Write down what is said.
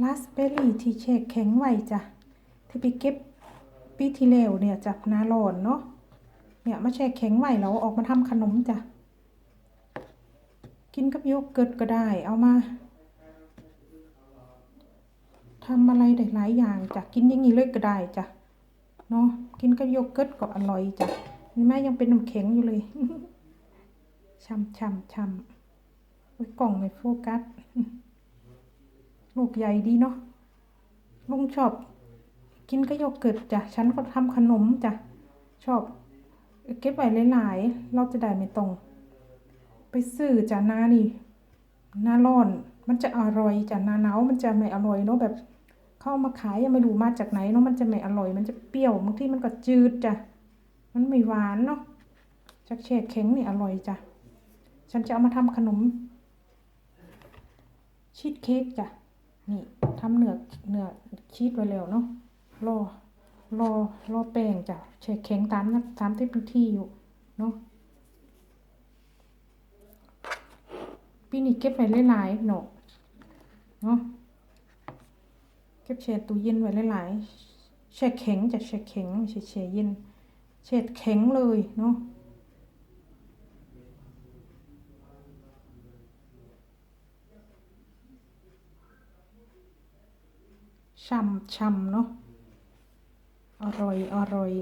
ราสเบอร์รี่ที่แช่แข็งไว้จ้ะ ที่ไปเก็บปีที่แล้วเนี่ยจากนาร้อนเนาะ เนี่ยมาแช่แข็งไว้แล้วออกมาทำขนมจ้ะ กินกับโยเกิร์ตก็ได้เอามาทำอะไรได้หลายอย่างจ้ะ กินอย่างนี้เลยก็ได้จ้ะ เนาะ กินกับโยเกิร์ตก็อร่อยจ้ะนี่แม่ยังเป็นน้ำแข็งอยู่เลยช่ำช่ำช่ำโอ้กล่องไม่โฟกัส ลูกใหญ่ดีเนาะลุงชอบ กินก็โยเกิร์ตจ้ะฉันก็ทำขนมจ้ะชอบ เก็บไว้หลายๆเราจะได้ไม่ต้องไปซื้อจ้ะหน้านี่หน้าร้อน มันจะอร่อยจ้ะหน้าหนาวมันจะไม่อร่อยเนาะแบบเข้ามาขายยังไม่รู้มาจากไหนเนาะมันจะไม่อร่อย มันจะเปรี้ยวบางที่มันก็จืดจ้ะมันไม่หวานเนาะจากแช่แข็งนี่อร่อยจ้ะฉันจะเอามาทำขนมชีสเค้กจ้ะ นี่ทำเนื้อเนื้อชีสไว้แล้วเนาะรอรอรอแป้งจ้ะแช่แข็งตามนะตามที่เป็นที่อยู่เนาะปีนี้เก็บไว้หลายๆเนาะเนาะเก็บแช่ตู้เย็นไว้หลายๆแช่แข็งจะแช่แข็งไม่ใช่แช่เย็นแช่แข็งเลยเนาะ ช่ำช่ำเนาะอร่อยอร่อย